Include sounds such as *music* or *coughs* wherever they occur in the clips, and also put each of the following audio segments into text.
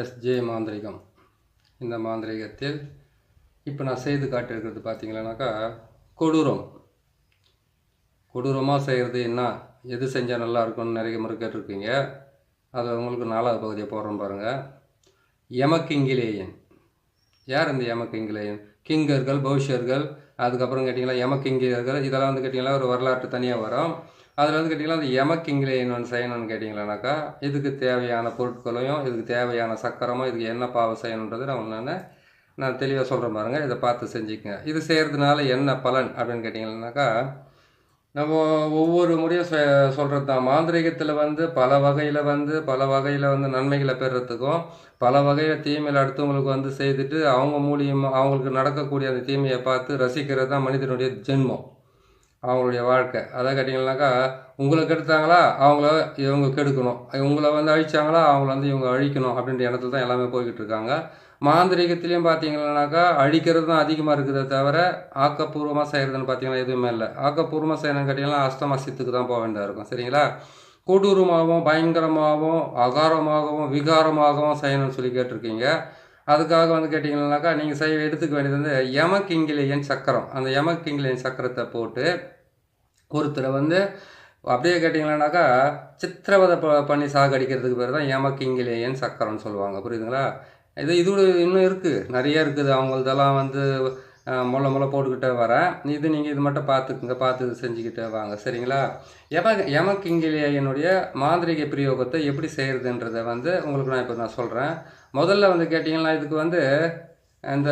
SJ மாந்திரிகம். இந்த மாந்திரிகத்தில் இப்போ நான் செய்து காட்டியிருக்கிறது பார்த்தீங்கன்னாக்கா கொடூரம். கொடூரமாக செய்கிறது என்ன? எது செஞ்சால் நல்லா இருக்கும்னு நிறைய முறை கேட்டிருக்கீங்க அது உங்களுக்கு நாலாவது பகுதியை போடுறோம் பாருங்கள் யமக்கிங்கிலேயன். யார் இந்த யமக்கிங்கிலேயன்? கிங்கர்கள் பௌஷர்கள் அதுக்கப்புறம் கேட்டிங்களா? யமக்கிங்கியர்கள் இதெல்லாம் வந்து கேட்டிங்களா? ஒரு வரலாற்று தனியாக வரும். அதில் வந்து கேட்டிங்கன்னா அது யமக்கிங்கிலேயன் ஒன்று செய்யணும்னு கேட்டிங்களானாக்கா இதுக்கு தேவையான பொருட்களையும் இதுக்கு தேவையான சக்கரமும் இதுக்கு என்ன பாவம் செய்யணுன்றது நான் ஒன்று நான் தெளிவாக சொல்கிறேன் பாருங்கள் இதை பார்த்து செஞ்சுக்கங்க. இது செய்கிறதுனால என்ன பலன் அப்படின்னு கேட்டிங்கன்னாக்கா நம்ம ஒவ்வொரு முறையும் சொல்கிறது தான். மாந்திரிகத்தில் வந்து பல வகையில் வந்து பல வகையில் வந்து நன்மைகளை பெறுறதுக்கும் பல வகையில் தீமையில் அடுத்தவங்களுக்கு வந்து செய்துட்டு அவங்க மூலியமாக அவங்களுக்கு நடக்கக்கூடிய அந்த தீமையை பார்த்து ரசிக்கிறது தான் மனிதனுடைய ஜென்மம். அவங்களுடைய வாழ்க்கை. அதை கேட்டிங்கன்னாக்கா உங்களை கெடுத்தாங்களா அவங்கள இவங்க கெடுக்கணும். இவங்களை வந்து அழிச்சாங்களா? அவங்கள வந்து இவங்க அழிக்கணும் அப்படின்ற இடத்துல தான் எல்லாமே போய்கிட்டு இருக்காங்க. மாந்திரிகத்திலையும் பார்த்தீங்கன்னாக்கா அழிக்கிறது தான் அதிகமாக இருக்குதே தவிர ஆக்கப்பூர்வமாக செய்கிறதுன்னு பார்த்தீங்கன்னா எதுவுமே இல்லை. ஆக்கப்பூர்வமாக செய்யணும்னு கேட்டிங்கன்னா அஸ்தமசித்துக்கு தான் போக வேண்டியதாக இருக்கும். சரிங்களா? கொடூரமாகவும் பயங்கரமாகவும் அகாரமாகவும் விகாரமாகவும் செய்யணும்னு சொல்லி கேட்டிருக்கீங்க. அதுக்காக வந்து கேட்டிங்கன்னாக்கா நீங்கள் செய்ய எடுத்துக்க வேண்டியது வந்து யமக்கிங்கிலேயன் சக்கரம். அந்த யமக்கிங்கிலேயன் சக்கரத்தை போட்டு ஒருத்தரை வந்து அப்படியே கேட்டிங்களானாக்கா சித்திரவதை ப பண்ணி சாகடிக்கிறதுக்கு பேர் தான் யமக்கிங்கிலேயன் சக்கரம்னு சொல்லுவாங்க. புரியுதுங்களா? இது இதோட இன்னும் இருக்குது நிறைய இருக்குது. அவங்களதெல்லாம் வந்து முள்ள முள்ள போட்டுக்கிட்டே வரேன் இது நீங்கள் இது மட்டும் பார்த்துக்குங்க பார்த்து செஞ்சுக்கிட்டே வாங்க. சரிங்களா? யம யமக்கிங்கிலேயனுடைய மாந்திரிக பிரயோகத்தை எப்படி செய்கிறதுன்றதை வந்து உங்களுக்கு நான் இப்போ நான் சொல்கிறேன் முதல்ல வந்து கேட்டிங்கன்னா இதுக்கு வந்து இந்த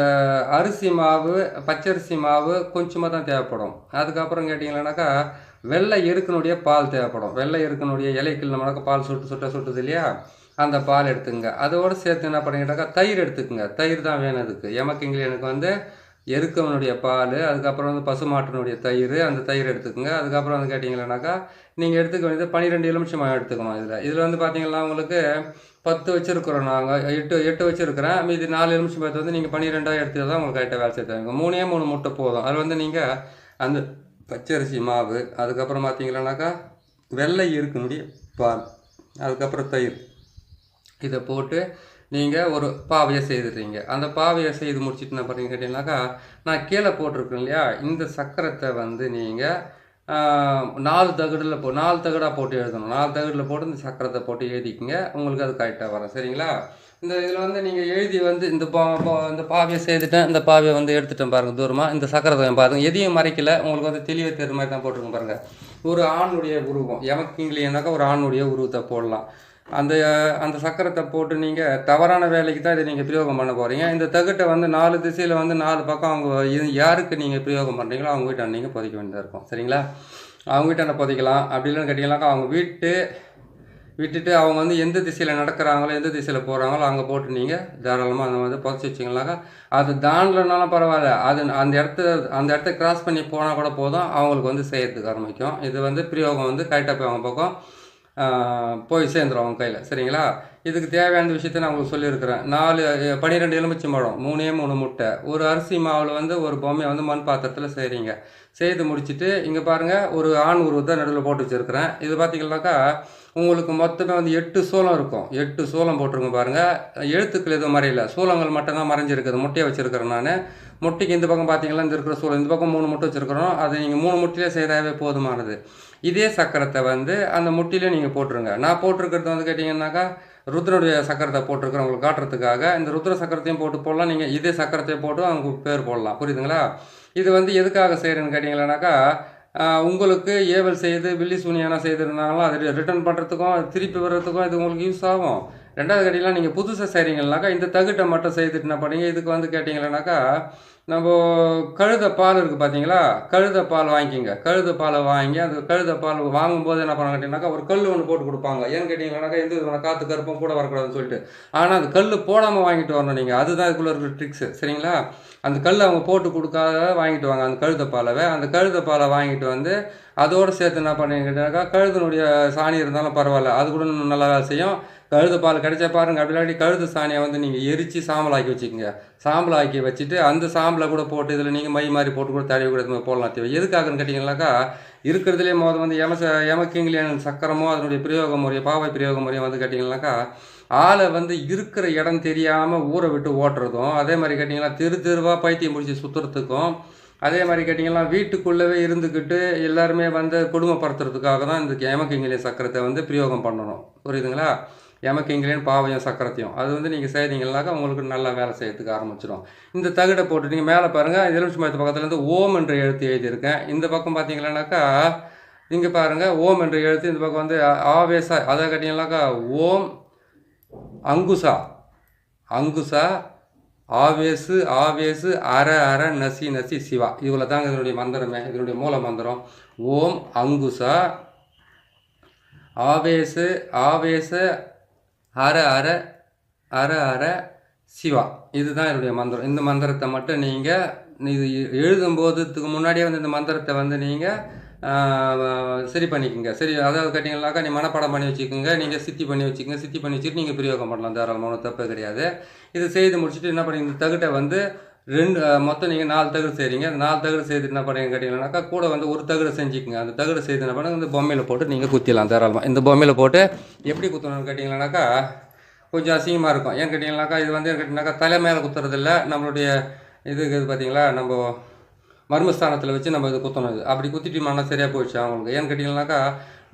அரிசி மாவு பச்சரிசி மாவு கொஞ்சமாக தான் தேவைப்படும். அதுக்கப்புறம் கேட்டிங்கன்னாக்கா வெள்ளை எருக்கனுடைய பால் தேவைப்படும். வெள்ளை எருக்கனுடைய இலைக்கில் நம்மளாக்க பால் சுட்டு சுட்ட சுட்டுது இல்லையா? அந்த பால் எடுத்துங்க அதோடு சேர்த்து என்ன பண்ணிக்கிட்டாக்கா தயிர் எடுத்துக்குங்க. தயிர் தான் வேணும் இதுக்கு. எமக்கிங்கில் எனக்கு வந்து எருக்கவனுடைய பால் அதுக்கப்புறம் வந்து பசுமாட்டினுடைய தயிர் அந்த தயிர் எடுத்துக்கோங்க. அதுக்கப்புறம் வந்து கேட்டிங்கன்னாக்கா நீங்கள் எடுத்துக்க வேண்டியது பன்னிரெண்டு எலுமிச்சமாக எடுத்துக்கணும் இதில். இதில் வந்து பார்த்தீங்கன்னா உங்களுக்கு பத்து வச்சுருக்குறோம் நாங்கள் எட்டு எட்டு வச்சுருக்கிறேன். மீதி நாலு எலுமிச்சம் பத்து வந்து நீங்கள் பன்னிரெண்டாக எடுத்து தான் உங்களுக்கு கரெக்டாக வேலை செய்தாங்க மூணே மூணு முட்டை போதும். அது வந்து நீங்கள் அந்த பச்சரிசி மாவு அதுக்கப்புறம் பார்த்தீங்கன்னாக்கா வெள்ளை இருக்கனுடைய பால் அதுக்கப்புறம் தயிர். இதை போட்டு நீங்கள் ஒரு பாவையை செய்துடுறீங்க அந்த பாவையை செய்து முடிச்சுட்டு என்ன பண்ணுறீங்க கேட்டிங்கனாக்கா நான் கீழே போட்டிருக்கேன் இல்லையா? இந்த சக்கரத்தை வந்து நீங்கள் நாலு தகடில் போ நாலு தகடாக போட்டு எழுதணும். நாலு தகடில் போட்டு இந்த சக்கரத்தை போட்டு எழுதிக்கிங்க. உங்களுக்கு அது கரெக்டாக வரும். சரிங்களா? இந்த இதில் வந்து நீங்கள் எழுதி வந்து இந்த பா இந்த பாவியை செய்துட்டேன். இந்த பாவியை வந்து எடுத்துட்டேன் பாருங்கள் தூரமாக இந்த சக்கரத்தை பாருங்கள் எதையும் மறைக்கல. உங்களுக்கு வந்து தெளிவாக தெரியுற மாதிரி தான் போட்டிருக்கேன் பாருங்கள் ஒரு ஆணுடைய உருவம். எமக்கிங்கிலேனாக்கா ஒரு ஆணுடைய உருவத்தை போடலாம். அந்த அந்த சக்கரத்தை போட்டு நீங்கள் தவறான வேலைக்கு தான் இதை நீங்கள் பிரயோகம் பண்ண போகிறீங்க இந்த தகுட்டை வந்து நாலு திசையில் வந்து நாலு பக்கம் அவங்க இது யாருக்கு நீங்கள் பிரயோகம் பண்ணுறீங்களோ அவங்க வீட்டை நீங்கள் புதைக்க வேண்டியதாக இருக்கும். சரிங்களா? அவங்க வீட்டை புதைக்கலாம். அப்படி இல்லைன்னு கேட்டிங்கனாக்கா அவங்க வீட்டு விட்டுட்டு அவங்க வந்து எந்த திசையில் நடக்கிறாங்களோ எந்த திசையில் போகிறாங்களோ அங்கே போட்டு நீங்கள் தாராளமாக அந்த வந்து புதைச்சி வச்சிங்கனாக்கா அது தாண்டலனாலும் பரவாயில்ல. அது அந்த இடத்த அந்த இடத்த கிராஸ் பண்ணி போனால் கூட போதும். அவங்களுக்கு வந்து செய்யறதுக்கு ஆரம்பிக்கும். இது வந்து பிரயோகம் வந்து கரெக்டாக போய் அவங்க பக்கம் போய் சேர்ந்துரும் அவங்க கையில். சரிங்களா? இதுக்கு தேவையான விஷயத்த நான் உங்களுக்கு சொல்லியிருக்கிறேன். நாலு பன்னிரெண்டு எலுமிச்சை பழம் மூணே மூணு முட்டை. ஒரு அரிசி மாவில் வந்து ஒரு பொம்மையை வந்து மண் பாத்திரத்தில் செய்கிறீங்க செய்து முடிச்சுட்டு இங்கே பாருங்கள் ஒரு ஆண் உருவத்தை நடுவில் போட்டு வச்சுருக்கிறேன். இது பார்த்தீங்கன்னாக்கா உங்களுக்கு மொத்தமே வந்து எட்டு சோளம் இருக்கும். எட்டு சோளம் போட்டிருங்க பாருங்கள் எழுத்துக்கள் எதுவும் மறையில. சூளங்கள் மட்டும்தான் மறைஞ்சிருக்குது. முட்டையை வச்சுருக்கிறேன் நான். முட்டைக்கு இந்த பக்கம் பார்த்தீங்களா இந்த இருக்கிற சூளம். இந்த பக்கம் மூணு முட்டை வச்சுருக்கிறோம். அதை நீங்கள் மூணு முட்டையிலே செய்தாவே போதுமானது. இதே சக்கரத்தை வந்து அந்த முட்டிலே நீங்கள் போட்டுருங்க. நான் போட்டிருக்கிறது வந்து கேட்டிங்கன்னாக்கா ருத்ரனுடைய சக்கரத்தை போட்டிருக்கிறேன். உங்களுக்கு காட்டுறதுக்காக. இந்த ருத்ர சக்கரத்தையும் போட்டு போடலாம். நீங்கள் இதே சக்கரத்தையும் போட்டு அவங்க பேர் போடலாம். புரியுதுங்களா? இது வந்து எதுக்காக செய்கிறேன்னு கேட்டிங்களானாக்கா உங்களுக்கு ஏவல் செய்து வில்லி சூனியானா செய்திருந்தாங்களோ அது ரிட்டர்ன் பண்ணுறதுக்கும் திருப்பி வர்றதுக்கும் இது உங்களுக்கு யூஸ் ஆகும். ரெண்டாவது கேட்டிங்கன்னா நீங்கள் புதுசாக செய்கிறீங்கனாக்கா இந்த தகுட்டை மட்டும் செய்துட்டு என்ன பண்ணீங்க இதுக்கு வந்து கேட்டிங்களானாக்கா நம்ம கழுத பால் இருக்குது பார்த்தீங்களா கழுத பால் வாங்கிக்கிங்க. கழுத பாலை வாங்கி அந்த கழுத பால் வாங்கும்போது என்ன பண்ண கேட்டிங்கனாக்கா ஒரு கல் ஒன்று போட்டு கொடுப்பாங்க. ஏன்னு கேட்டிங்கன்னாக்கா எந்த விதமான காற்று கருப்பும் கூட வரக்கூடாதுன்னு சொல்லிட்டு. ஆனால் அந்த கல் போடாமல் வாங்கிட்டு வரணும் நீங்கள் அதுதான் இதுக்குள்ளே இருக்கிற ட்ரிக்ஸு சரிங்களா? அந்த கல் அவங்க போட்டு கொடுக்காத வாங்கிட்டு வாங்க அந்த கழுத பாலவை அந்த கழுத பாலை வாங்கிட்டு வந்து அதோடு சேர்த்து என்ன பண்ணீங்கன்னாக்கா கழுதனுடைய சாணி இருந்தாலும் பரவாயில்ல அது கூட இன்னும் நல்லா வேலை செய்யும். கழுது பால் கிடைச்சா பாருங்க அப்படி இல்லாட்டி சாணியை வந்து நீங்கள் எரித்து சாம்பல் ஆக்கி வச்சுக்கோங்க. சாம்பல் ஆக்கி வச்சுட்டு அந்த சாம்பலை கூட போட்டு இதில் நீங்கள் மை மாதிரி போட்டு கூட தடவி கூட போடலாம் தேவை. எதுக்காகன்னு கேட்டிங்கனாக்கா இருக்கிறதுலே மொதல் வந்து எமச எமக்கிங்கிலியன் சக்கரமோ அதனுடைய பிரயோக முறையோ பாவை பிரயோக முறையும் வந்து கேட்டிங்கனாக்கா ஆளை வந்து இருக்கிற இடம் தெரியாமல் ஊரை விட்டு ஓட்டுறதும் அதே மாதிரி கேட்டிங்கன்னா தெரு தெருவாக பைத்தியம் முடிச்சு சுற்றுறதுக்கும் அதே மாதிரி கேட்டிங்கன்னா வீட்டுக்குள்ளவே இருந்துக்கிட்டு எல்லாருமே வந்து கொடுமைப்படுத்துறதுக்காக தான் இந்த எமக்கிங்கிலிய சக்கரத்தை வந்து பிரயோகம் பண்ணணும். புரியுதுங்களா? எமக்கிங்கிலியன் பாவையும் சக்கரத்தையும். அது வந்து நீங்கள் செய்தீங்கனாக்கா உங்களுக்கு நல்லா வேலை செய்யறதுக்கு ஆரம்பிச்சிடும் இந்த தகடை போட்டு நீங்கள் மேலே பாருங்கள் எலுமிச்சி மரத்து பக்கத்துலேருந்து ஓம் என்ற எழுத்து எழுதியிருக்கேன். இந்த பக்கம் பார்த்தீங்கன்னாக்கா இங்கே பாருங்கள் ஓம் என்ற எழுத்து இந்த பக்கம் வந்து ஆவேசா அதை கேட்டிங்கன்னாக்கா ஓம் அங்குசா அங்குசா ஆவேசு ஆவேசு அர அற நசி நசி சிவா. இவ்வளோ தாங்க இதனுடைய மந்திரமே இதனுடைய மூல மந்திரம். ஓம் அங்குசா ஆவேசு ஆவேச அர அற அர அற சிவா. இதுதான் என்னுடைய மந்திரம். இந்த மந்திரத்தை மட்டும் நீங்கள் இது எழுதும்போதுக்கு முன்னாடியே வந்து இந்த மந்திரத்தை வந்து நீங்கள் சரி பண்ணிக்கோங்க. சரி அதாவது கேட்டிங்கனாக்கா நீ மனப்பாடம் பண்ணி வச்சுக்கோங்க. நீங்கள் சித்தி பண்ணி வச்சுக்கோங்க. சித்தி பண்ணி வச்சுட்டு நீங்கள் பிரயோகம் பண்ணலாம். தாராளமான தப்பு கிடையாது. இது செய்து முடிச்சுட்டு என்ன பண்ணி இந்த தகுட்டை வந்து ரெண்டு மொத்தம் நீங்கள் நாலு தகடு செய்கிறீங்க அந்த நாலு தகடு செய்து என்ன பண்ணுங்க கேட்டிங்கன்னாக்கா கூட வந்து ஒரு தகடு செஞ்சுக்கோங்க. அந்த தகடு செய்து என்ன பண்ணுங்க? இந்த பொம்மையில் போட்டு நீங்கள் குத்திடலாம். தாராளமாக இந்த பொம்மையில் போட்டு எப்படி குத்தணும்னு கேட்டிங்கன்னாக்கா கொஞ்சம் அசிங்கமாக இருக்கும். ஏன் கேட்டிங்கனாக்கா இது வந்து கேட்டிங்கனாக்கா தலை மேலே குத்துறதில்ல. நம்மளுடைய இது இது பார்த்தீங்களா நம்ம மர்மஸ்தானத்தில் வச்சு நம்ம இது குத்தணும் இது. அப்படி குத்திட்டோம்னா சரியாக போயிடுச்சு அவங்களுக்கு? ஏன்னு கேட்டிங்கனாக்கா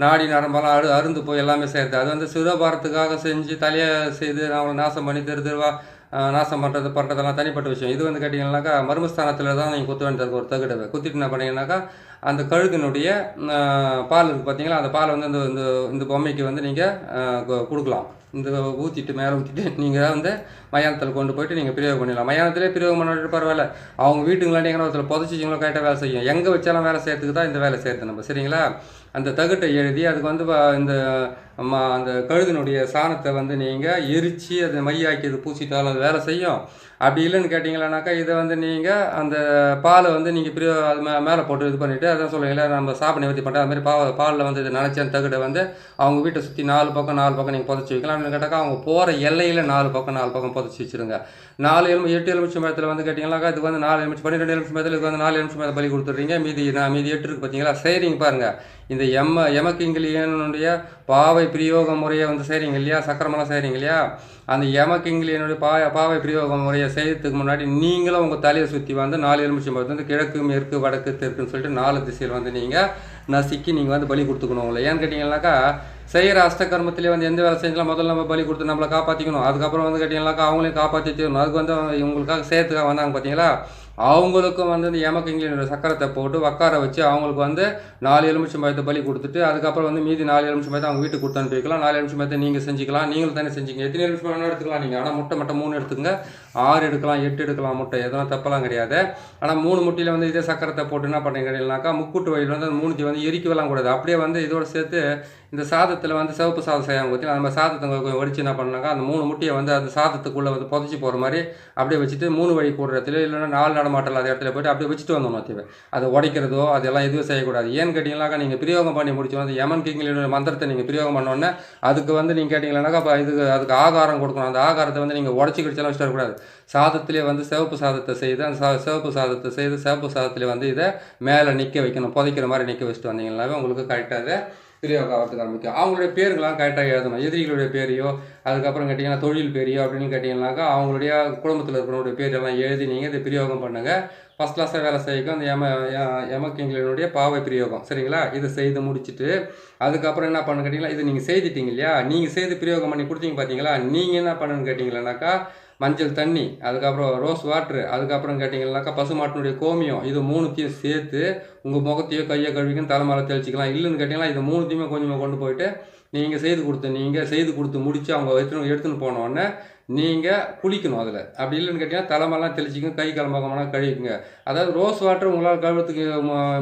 நாடி நரம்பெல்லாம் அறு அருந்து போய் எல்லாமே சேர்த்து அது வந்து சிவபாரத்துக்காக செஞ்சு தலையை செய்து அவங்களை நாசம் பண்ணி தெரு தெருவாக நாசம் பண்ணுறது பண்ணுறதெல்லாம் தனிப்பட்ட விஷயம். இது வந்து கேட்டிங்கனாக்கா மர்மஸ்தானத்தில் தான் நீங்கள் குத்த வேண்டியது ஒரு தகுடவை. குத்திட்டு என்ன பண்ணீங்கன்னாக்கா அந்த கழுகினுடைய பால் இருக்குது பார்த்தீங்களா அந்த பால் வந்து இந்த இந்த பொம்மைக்கு வந்து நீங்கள் கொடுக்கலாம். இந்த ஊற்றிட்டு மேலே ஊற்றிட்டு *laughs* நீங்கள் வந்து மயானத்தில் கொண்டு போயிட்டு நீங்கள் பிரயோகம் பண்ணிடலாம். மயானத்திலே பிரயோகம் பண்ணிட்டு பரவாயில்ல. அவங்க வீட்டுங்களாண்டி எங்கே ஒருத்தர் புதைச்சிச்சிங்களோ கரெக்டாக வேலை செய்யும். எங்கே வச்சாலும் வேலை செய்கிறதுக்கு தான் இந்த வேலை செய்கிறது நம்ம. சரிங்களா? அந்த தகட்டை எழுதி அதுக்கு வந்து இந்த ம- அந்த கழுதினுடைய சாணத்தை வந்து நீங்கள் எரித்து அதை மையாக்கி அது பூசிட்டாலும் அது வேலை செய்யும். அப்படி இல்லைன்னு கேட்டிங்களானாக்கா இதை வந்து நீங்கள் அந்த பாலை வந்து நீங்கள் பிரி அது மே மேலே போட்டு இது பண்ணிவிட்டு அதான் சொல்லுவீங்களா நம்ம சாப்பிட நிவர்த்தி பண்ணுறேன் அதுமாதிரி பா பாலில் வந்து இதை நினச்ச அந்த தகுடை வந்து அவங்க வீட்டை சுற்றி நாலு பக்கம் நாலு பக்கம் நீங்கள் புதைச்சி வைக்கலாம். அப்படின்னு கேட்டாக்கா அவங்க போகிற எல்லையில் நாலு பக்கம் நாலு பக்கம் புதைச்சி வச்சிருங்க. நாலு எலும்பு எட்டு எலுமிச்சு மரத்தில் வந்து கேட்டிங்களாக்கா இதுக்கு வந்து நாலு எலுமிச்சு பன்னிரெண்டு எலுமிச்சு மரத்தில் இதுக்கு வந்து நாலு எலுமிச்சு மரத்தை பலி கொடுத்துட்றீங்க. மீதி நான் மீதி எட்டு இருக்குது பார்த்தீங்களா சரிங்க பாருங்கள் இந்த எம்ம எமக்கிங்கிலியனுடைய பாவை பிரயோக முறையை வந்து செய்கிறீங்க இல்லையா? சக்கரமெல்லாம் செய்கிறீங்க இல்லையா? அந்த எமக்கிங்கிலியனுடைய பா பாவை பிரயோக முறையை செய்யறதுக்கு முன்னாடி நீங்களும் உங்கள் தலையை சுற்றி வந்து நாலு எலுமிச்சம் மரத்தை வந்து கிழக்கு மேற்கு வடக்கு தெற்குன்னு சொல்லிட்டு நாலு திசையில் வந்து நீங்கள் நசுக்கி நீங்கள் வந்து பலி கொடுத்துக்கணும் உங்களை. ஏன்னு கேட்டிங்கன்னாக்கா செய்கிற அஷ்டகர்மத்திலே வந்து எந்த வேலை செஞ்சாலும் முதல்ல நம்ம பலி கொடுத்து நம்மளை காப்பாற்றிக்கணும் அதுக்கப்புறம் வந்து கேட்டிங்கனாக்கா அவங்களையும் காப்பாற்றி தீரணும் அதுக்கு வந்து இவங்களுக்காக செய்யறதுக்காக வந்தாங்க பார்த்தீங்களா அவங்களுக்கும் வந்து இந்த எமக்கிங்கிலியனோட சக்கரத்தை போட்டு உட்கார வச்சு அவங்களுக்கு வந்து நாலு எலுமிச்சம் பழத்தை பலி கொடுத்துட்டு அதுக்கப்புறம் வந்து மீதி நாலு எலுமிச்சம் பழத்தை அவங்க வீட்டுக்கு கொடுத்து அனுப்பிக்கலாம் நாலு எலுமிச்சம் பழத்தை நீங்கள் செஞ்சுக்கலாம். நீங்களும் தானே செஞ்சீங்க. எத்தனை எலுமிச்சம் பழம் எடுத்துக்கலாம் நீங்கள் ஆனால் முட்டை மட்டும் மூணு எடுத்துங்க ஆறு எடுக்கலாம் எட்டு எடுக்கலாம் முட்டை. எதுவும் தப்பெல்லாம் கிடையாது. ஆனால் மூணு முட்டையில் வந்து இதே சக்கரத்தை போட்டு என்ன பண்ணுறீங்கன்னாக்கா முக்கூட்டு வழியில் வந்து அந்த மூணுத்தி வந்து எரிக்கவெல்லாம் கூடாது. அப்படியே வந்து இதோட சேர்த்து இந்த சாதத்தில் வந்து சிவப்பு சாதம் செய்யாமல் பார்த்தீங்கன்னா நம்ம சாதத்தை கொஞ்சம் என்ன பண்ணாங்க அந்த மூணு முட்டையை வந்து அந்த சாதத்துக்குள்ளே வந்து புதைச்சி போகிற மாதிரி அப்படியே வச்சுட்டு மூணு வழி கூடுற இடத்துல இல்லைன்னா நாலு நடமாட்டம் அந்த இடத்துல போயிட்டு அப்படியே வச்சுட்டு வந்தோம் தேவை அதை உடைக்கிறதோ அதெல்லாம் எதுவும் செய்யக்கூடாது. ஏன்னு கேட்டிங்கனாக்கா நீங்கள் பிரயோகம் பண்ணி முடிச்சு வந்து யமன் கிங்கிலியோட மந்திரத்தை நீங்கள் பிரயோகம் பண்ணோன்னே அதுக்கு வந்து நீங்கள் கேட்டிங்கன்னாக்கா அப்போ இதுக்கு அதுக்கு ஆகாரம் கொடுக்கணும். அந்த ஆகாரத்தை வந்து நீங்கள் உடச்சி கிடிச்சாலும் வச்சுட்டு சாதத்திலே வந்து சிவப்பு சாதத்தை செய்து அந்த சிவப்பு சாதத்தை செய்து சிவப்பு சாதத்திலே வந்து இதை மேலே நிற்க வைக்கணும். புதைக்கிற மாதிரி நிற்க வச்சுட்டு வந்தீங்கன்னாவே உங்களுக்கு கரெக்டாக பிரயோகம் ஆகிறதுக்கு ஆரம்பிக்கும் அவங்களுடைய பேருங்களாம் கரெக்டாக எழுதணும். எதிரிகளுடைய பேரையோ அதுக்கப்புறம் கேட்டிங்கன்னா தொழில் பேரையோ அப்படின்னு கேட்டிங்கன்னாக்கா அவங்களுடைய குடும்பத்தில் இருக்கிறவங்களுடைய பேரெல்லாம் எழுதி நீங்கள் இதை பிரயோகம் பண்ணுங்கள் ஃபஸ்ட் கிளாஸாக வேலை செய்யும் அந்த எம எமக்கிங்களினுடைய பாவை பிரயோகம். சரிங்களா? இதை செய்து முடிச்சுட்டு அதுக்கப்புறம் என்ன பண்ணு கேட்டிங்களா? இது நீங்கள் செய்துட்டீங்க இல்லையா? நீங்கள் செய்து பிரயோகம் பண்ணி கொடுத்தீங்க பார்த்தீங்களா நீங்கள் என்ன பண்ணுன்னு கேட்டிங்களானாக்கா மஞ்சள் தண்ணி அதுக்கப்புறம் ரோஸ் வாட்ரு அதுக்கப்புறம் கேட்டிங்கன்னாக்கா பசுமாட்டினுடைய கோமியம் இது மூணுத்தையும் சேர்த்து உங்கள் முகத்தையோ கையை கழுவிக்கும் தலைமலை தெளிச்சிக்கலாம். இல்லைன்னு கேட்டிங்கன்னா இது மூணுத்தையுமே கொஞ்சமாக கொண்டு போயிட்டு நீங்கள் செய்து கொடுத்து நீங்கள் செய்து கொடுத்து முடித்து அவங்க எடுத்துன்னு எடுத்துன்னு போனோடனே நீங்கள் குளிக்கணும் அதில். அப்படி இல்லைன்னு கேட்டிங்கன்னா தலைமெல்லாம் தெளிச்சிக்கங்க கை கலம்பகமெல்லாம் கழுவிக்குங்க. அதாவது ரோஸ் வாட்டர் உங்களால் கழுவுறதுக்கு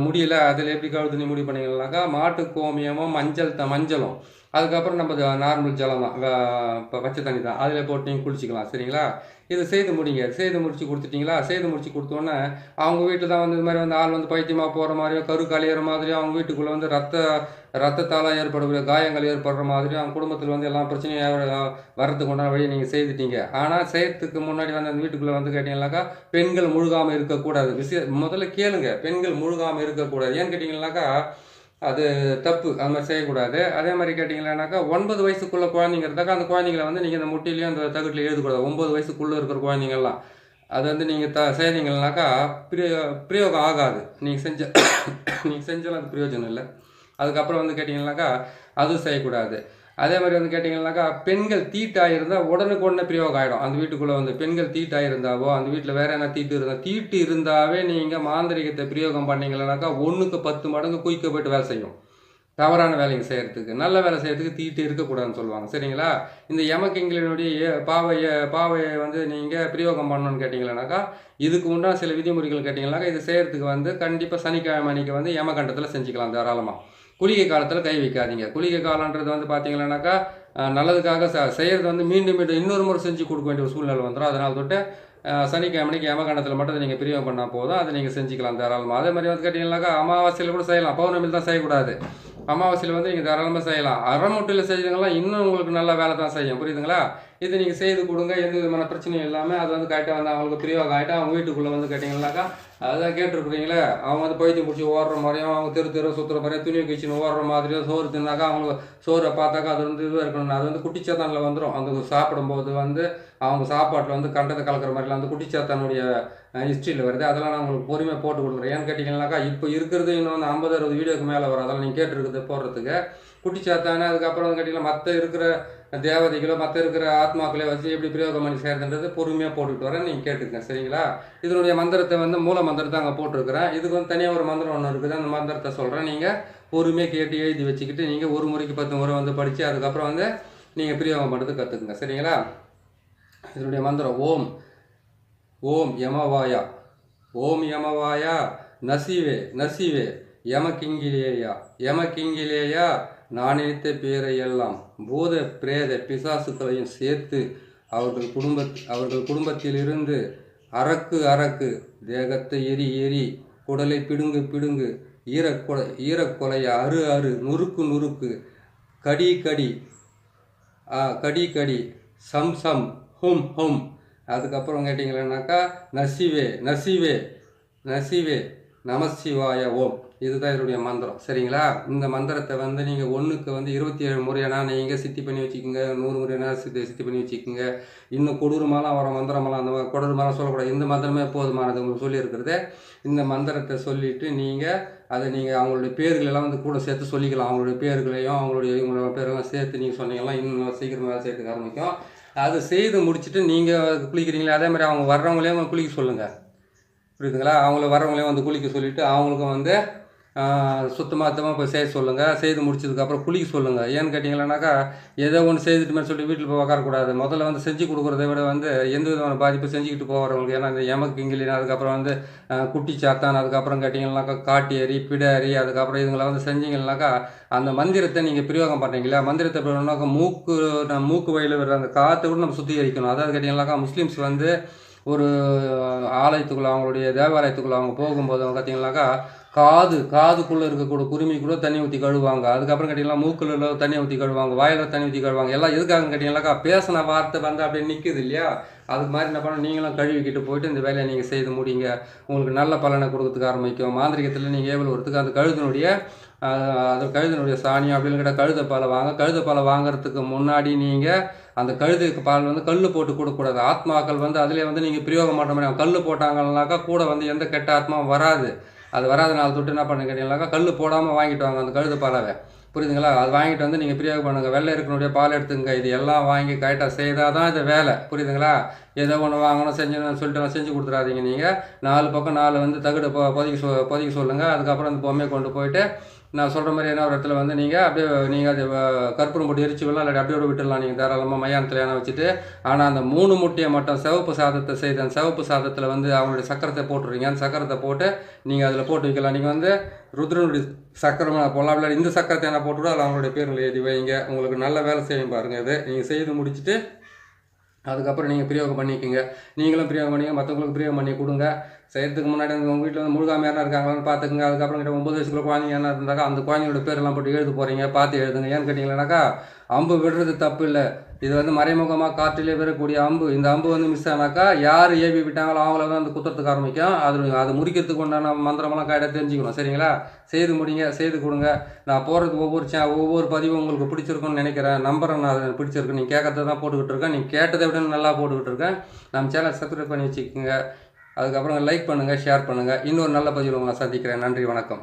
முடியல அதில் எப்படி கழுவுறது நீ முடிவு பண்ணீங்கன்னாக்கா மாட்டு கோமியமும் மஞ்சள் த மஞ்சளும். அதுக்கப்புறம் நம்ம நார்மல் ஜலம் தான் இப்போ பச்சை தண்ணி தான். அதில் போட்டு நீங்கள் குளிச்சிக்கலாம் சரிங்களா? இது செய்து முடிங்க. செய்து முடிச்சு கொடுத்துட்டிங்களா? செய்து முடிச்சு கொடுத்தோன்னே அவங்க வீட்டில் தான் வந்து இது மாதிரி வந்து ஆள் வந்து பைத்தியமாக போகிற மாதிரியோ கரு கலையிற மாதிரியோ அவங்க வீட்டுக்குள்ளே வந்து ரத்த ரத்தத்தால் ஏற்படக்கூடிய காயங்கள் ஏற்படுற மாதிரி அவங்க குடும்பத்தில் வந்து எல்லா பிரச்சனையும் வர்றதுக்கு உண்டான வழியை நீங்கள் செய்துட்டீங்க. ஆனால் செய்யறதுக்கு முன்னாடி வந்து அந்த வீட்டுக்குள்ளே வந்து கேட்டிங்கனாக்கா பெண்கள் முழுகாமல் இருக்கக்கூடாது. விஷய முதல்ல கேளுங்க. பெண்கள் முழுகாமல் இருக்கக்கூடாது. ஏன்னு கேட்டிங்கனாக்கா அது தப்பு அது மாதிரி செய்யக்கூடாது. அதே மாதிரி கேட்டிங்கன்னாக்கா ஒன்பது வயசுக்குள்ளே குழந்தைங்க இருந்தாக்கா அந்த குழந்தைங்கள வந்து நீங்கள் இந்த முட்டிலையும் அந்த தகுட்டிலையும் எழுதக்கூடாது. ஒம்பது வயசுக்குள்ளே இருக்கிற குழந்தைங்கள்லாம். அது வந்து நீங்கள் த செய்தீங்கன்னாக்கா பிரயோ பிரயோகம் ஆகாது. நீங்கள் செஞ்ச *coughs* நீங்கள் செஞ்சாலும் அது பிரயோஜனம் இல்லை. அதுக்கப்புறம் வந்து கேட்டிங்கன்னாக்கா அதுவும் செய்யக்கூடாது. அதே மாதிரி வந்து கேட்டிங்கன்னாக்கா பெண்கள் தீட்டாயிருந்தால் உடனுக்கு உடனே பிரயோகம் ஆகிடும் அந்த வீட்டுக்குள்ளே வந்து பெண்கள் தீட்டாயிருந்தாவோ அந்த வீட்டில் வேறு என்ன தீட்டு இருந்தால் தீட்டு இருந்தாவே நீங்கள் மாந்திரிகத்தை பிரயோகம் பண்ணீங்கன்னாக்கா ஒன்றுக்கு பத்து மடங்கு குயிக்க போயிட்டு வேலை செய்யும். தவறான வேலைங்க செய்கிறதுக்கு நல்ல வேலை செய்கிறதுக்கு தீட்டு இருக்கக்கூடாதுன்னு சொல்லுவாங்க. சரிங்களா? இந்த யமக்கிங்களினுடைய பாவையை பாவையை வந்து நீங்கள் பிரயோகம் பண்ணணும்னு கேட்டிங்களானாக்கா இதுக்கு உண்டான சில விதிமுறைகள் கேட்டிங்கனாக்கா இது செய்கிறதுக்கு வந்து கண்டிப்பாக சனிக்கிழமை அன்னைக்கு வந்து யமகண்டத்தில் செஞ்சுக்கலாம் தாராளமாக குளிகை காலத்தில் கை வைக்காதீங்க. குளிகை காலன்றது வந்து பார்த்தீங்கன்னாக்கா நல்லதுக்காக ச செய்கிறது வந்து மீண்டும் மீண்டும் இன்னொரு முறை செஞ்சு கொடுக்க வேண்டிய ஒரு சூழ்நிலை வந்துடும் அதனால் தொட்டு சனிக்கிழமைக்கு யமகண்டத்தில் மட்டும் அதை நீங்கள் பிரியம் பண்ணால் போதும். அதை நீங்கள் செஞ்சுக்கலாம் தாராளமாக அதே மாதிரி வந்து கேட்டிங்கனாக்கா அமாவாசையில் கூட செய்யலாம். பௌர்ணமியில் தான் செய்யக்கூடாது. அமாவாசையில் வந்து நீங்கள் தாராளமாக செய்யலாம். அறமுட்டில் செய்தீங்கன்னா இன்னும் உங்களுக்கு நல்லா வேலை தான் செய்யும். புரியுதுங்களா? இது நீங்கள் செய்து கொடுங்க எந்த விதமான பிரச்சனையும் இல்லாமல் அது வந்து கரெக்டாக வந்து அவங்களுக்கு பிரிவாக ஆகிட்டு அவங்க வீட்டுக்குள்ளே வந்து கேட்டிங்கனாக்கா அதான் கேட்டிருக்கிறீங்களே அவங்க வந்து பைத்தியம் பிடிச்சி ஓடுற மாதிரியும் அவங்க தெரு தெரு சுற்றுற மாதிரியும் துணி கிச்சின்னு ஓடுற மாதிரியும் சோறு தின்னாக்கா அவங்களுக்கு சோறை பார்த்தாக்கா அது வந்து இதுவாக இருக்கணும். அது வந்து குட்டிச்சாத்தானில் வந்துடும் அந்த சாப்பிடும்போது வந்து அவங்க சாப்பாட்டில் வந்து கண்டத்தை கலக்கிற மாதிரிலாம் அந்த குட்டிச்சாத்தானுடைய ஹிஸ்ட்ரியில் வருது. அதெல்லாம் நான் உங்களுக்கு பொறுமையாக போட்டு கொடுக்குறேன் ஏன்னு கேட்டிங்கன்னாக்கா இப்போ இருக்கிறது இன்னும் வந்து ஐம்பது அறுபது வீடியோக்கு மேலே வரும். அதெல்லாம் நீங்கள் கேட்டுருக்குது போடுறதுக்கு. குட்டிச்சாத்தானே அதுக்கப்புறம் வந்து கேட்டிங்கன்னா மற்ற இருக்கிற தேவதைகளோ மற்ற இருக்கிற ஆத்மாக்களை வச்சு எப்படி பிரயோகம் பண்ணி செய்கிறதுன்றது பொறுமையாக போட்டுட்டு வரேன். நீங்கள் கேட்டுக்கங்க சரிங்களா? இதனுடைய மந்திரத்தை வந்து மூல மந்திரத்தை அங்கே போட்டிருக்கிறேன். இதுக்கு வந்து தனியாக ஒரு மந்திரம் ஒன்று இருக்குது. அந்த மந்திரத்தை சொல்கிறேன் நீங்கள் பொறுமையாக கேட்டு எழுதி வச்சுக்கிட்டு நீங்கள் ஒரு முறைக்கு பத்து முறை வந்து படித்து அதுக்கப்புறம் வந்து நீங்கள் பிரயோகம் பண்ணுறது கற்றுக்குங்க சரிங்களா? இதனுடைய மந்திரம் ஓம். ஓம் யமவாயா. ஓம் யமவாயா. நசிவே நசிவே. யமகிங்கிலேயா யமகிங்கிலேயா நான் நினைத்த பேரையெல்லாம் பூத பிரேத பிசாசுகளையும் சேர்த்து அவர்கள் குடும்ப அவர்கள் குடும்பத்திலிருந்து அரக்கு அரக்கு தேகத்தை எரி எரி குடலை பிடுங்கு பிடுங்கு ஈரக்கொலை ஈரக்கொலைய அரு அறு நுறுக்கு நுறுக்கு கடி கடி ஆ, கடி கடி சம் சம் ஹும் ஹும். அதுக்கப்புறம் கேட்டிங்களேனாக்கா நசிவே நசிவே நசிவே நமசிவாய ஓம். இதுதான் இதனுடைய மந்திரம். சரிங்களா? இந்த மந்திரத்தை வந்து நீங்கள் ஒன்றுக்கு வந்து இருபத்தி ஏழு முறையானா நீங்கள் சித்தி பண்ணி வச்சுக்கோங்க நூறு முறையானா சித்தி சித்தி பண்ணி வச்சுக்கோங்க. இன்னும் கொடூரமாலாம் வர மந்திரமெல்லாம் அந்த மாதிரி கொடூரமாலாம் சொல்லக்கூடாது. இந்த மந்திரமே போதுமானது உங்களுக்கு சொல்லியிருக்கிறது. இந்த மந்திரத்தை சொல்லிவிட்டு நீங்கள் அதை நீங்கள் அவங்களுடைய பேர்களெல்லாம் வந்து கூட சேர்த்து சொல்லிக்கலாம். அவங்களுடைய பேர்களையும் அவங்களுடைய இவங்களோட பேரெல்லாம் சேர்த்து நீங்கள் சொன்னீங்கன்னா இன்னும் சீக்கிரமாக சேர்த்துக்க ஆரம்பிக்கும். அது செய்து முடிச்சுட்டு நீங்கள் குளிக்கிறீங்களா அதே மாதிரி அவங்க வர்றவங்களையும் குளிக்க சொல்லுங்கள் புரியுதுங்களா? அவங்கள வர்றவங்களையும் வந்து குளிக்க சொல்லிவிட்டு அவங்களுக்கும் வந்து சுத்தமாத்தமாக போய் செய்ய சொல்லுங்கள் செய்து முடிச்சதுக்கப்புறம் குளிக்க சொல்லுங்கள் ஏன்னு கேட்டிங்களானாக்கா ஏதோ ஒன்று செய்துட்டுமே சொல்லி வீட்டில் போய் உட்காரக்கூடாது முதல்ல வந்து செஞ்சு கொடுக்குறத விட வந்து எந்த விதமான பாதிப்பு செஞ்சுக்கிட்டு போகிறவங்களுக்கு ஏன்னா இந்த எமக்கு இங்கிலின் அதுக்கப்புறம் வந்து குட்டி சாத்தான் அதுக்கப்புறம் கேட்டிங்கன்னாக்கா காட்டு ஏறி பிடாரி அதுக்கப்புறம் இதுங்களை வந்து செஞ்சீங்கன்னாக்கா அந்த மந்திரத்தை நீங்கள் பிரயோகம் பண்ணுறீங்களா மந்திரத்தை பிரயோகம்னாக்கா மூக்கு நம்ம மூக்கு வழியில் விடுற அந்த காற்றை கூட நம்ம சுத்திகரிக்கணும். அதாவது கேட்டிங்கன்னாக்கா முஸ்லீம்ஸ் வந்து ஒரு ஆலயத்துக்குள்ளே அவங்களுடைய தேவாலயத்துக்குள்ளே அவங்க போகும்போது அவங்க பார்த்தீங்கன்னாக்கா காது காதுக்குள்ளே இருக்கக்கூடிய குருமி கூட தண்ணி ஊற்றி கழுவாங்க. அதுக்கப்புறம் கேட்டிங்கன்னா மூக்குல தண்ணி ஊற்றி கழுவாங்க வாயில் தண்ணி ஊற்றி கழுவாங்க. எல்லாம் எதுக்காக கேட்டிங்கன்னாக்கா பேசின வார்த்தை வந்து அப்படியே நிற்குது இல்லையா? அதுக்கு மாதிரி என்ன பண்ணணும்? நீங்களும் கழுவிக்கிட்டு போயிட்டு இந்த வேலையை நீங்கள் செய்து முடியுங்க உங்களுக்கு நல்ல பலனை கொடுக்கறதுக்கு ஆரம்பிக்கும். மாந்திரிகத்தில் நீங்கள் ஏவல் ஒருத்துக்கு அந்த கழுதினுடைய அது அந்த கழுதினுடைய சாணி அப்படின்னு கேட்டால் கழுத பாலை வாங்க. கழுத பாலை வாங்குறதுக்கு முன்னாடி நீங்கள் அந்த கழுதுக்கு பால் வந்து கல் போட்டு கொடுக்கக்கூடாது ஆத்மாக்கள் வந்து அதிலே வந்து நீங்கள் பிரயோகம் பண்ணுற மாதிரி கல் போட்டாங்கன்னாக்கா கூட வந்து எந்த கெட்ட ஆத்மாவும் வராது. அது வராதனால தொட்டு என்ன பண்ண கேட்டீங்கன்னாக்கா கல் போடாமல் வாங்கிட்டு வாங்க அந்த கழுது பாலாவை. புரியுதுங்களா? அது வாங்கிட்டு வந்து நீங்கள் பிரயோகம் பண்ணுங்கள் வெள்ளை இருக்கனுடைய பால் எடுத்துங்க. இது எல்லாம் வாங்கி கரெக்டாக செய்தால் தான் இது வேலை. புரியுதுங்களா? ஏதோ ஒன்று வாங்கணும் செஞ்சணும்னு சொல்லிட்டு நான் செஞ்சு கொடுத்துறாதீங்க நீங்கள் நாலு பக்கம் நாலு வந்து தகுடு பொதுக்கி சொ பொதுக்கி சொல்லுங்கள் அதுக்கப்புறம் அந்த பொம்மையை கொண்டு போயிட்டு நான் சொல்கிற மாதிரி என்ன ஒரு இடத்துல வந்து நீங்கள் அப்படியே நீங்கள் அது கற்பூரம் போட்டு எரிச்சு விடலாம் இல்லாட்டி அப்படியே விட்டுடலாம். நீங்கள் தாராளமாக மயானத்தில் ஏன்னா வச்சுட்டு ஆனால் அந்த மூணு முட்டையை மட்டும் சிவப்பு சாதத்தை செய்த அந்த சிவப்பு சாதத்தில் வந்து அவங்களுடைய சக்கரத்தை போட்டுருவீங்க அந்த சக்கரத்தை போட்டு நீங்கள் அதில் போட்டு வைக்கலாம். நீங்கள் வந்து ருத்ரனுடைய சக்கரம் போடலாம். இல்லை இந்த சக்கரத்தை என்ன போட்டு அதில் அவங்களுடைய பேரில் எழுதி வைங்க. உங்களுக்கு நல்ல வேலை செய்யும் பாருங்கள் இது. நீங்கள் செய்து முடிச்சுட்டு அதுக்கப்புறம் நீங்கள் பிரயோகம் பண்ணிக்கோங்க. நீங்களும் பிரயோகம் பண்ணிங்க மற்றவங்களுக்கு பிரயோகம் பண்ணி கொடுங்க. செய்கிறதுக்கு முன்னாடி உங்கள் வீட்டில் வந்து முழுகாம யாரா இருக்காங்களான்னு பார்த்துக்குங்க. அதுக்கப்புறம் கிட்ட ஒம்பது வயசுக்குள்ள குழந்தைங்க என்ன இருந்தாக்கா அந்த குழந்தையோட பேரெல்லாம் போட்டு எழுத போகிறீங்க பார்த்து எழுதுங்க. ஏன்னு கேட்டிங்களானாக்கா அம்பு விடுறது தப்பு இல்லை. இது வந்து மறைமுகமாக காற்றிலே பெறக்கூடிய அம்பு. இந்த அம்பு வந்து மிஸ் ஆனாக்கா யார் ஏவி விட்டாங்களோ அவங்கள தான் அந்த குத்துறதுக்கு ஆரம்பிக்கும். அது அது முறிக்கிறதுக்கு உண்டான மந்திரமெல்லாம் கையில தெரிஞ்சுக்கணும். சரிங்களா? செய்து முடிங்க செய்து கொடுங்க. நான் போகிறதுக்கு ஒவ்வொரு சே ஒவ்வொரு பதிவும் உங்களுக்கு பிடிச்சிருக்குன்னு நினைக்கிறேன். நம்புறேன் நான் அது பிடிச்சிருக்கு. நீங்கள் கேட்கறத தான் போட்டுக்கிட்டு இருக்கேன். நீங்கள் கேட்டதை விட நல்லா போட்டுக்கிட்டு இருக்கேன். நம்ம சேனல் சப்ஸ்கிரைப் பண்ணி வச்சுக்கோங்க. அதுக்கப்புறம் லைக் பண்ணுங்கள் ஷேர் பண்ணுங்கள் இன்னொரு நல்ல பதிவில் உங்களை சந்திக்கிறேன். நன்றி வணக்கம்.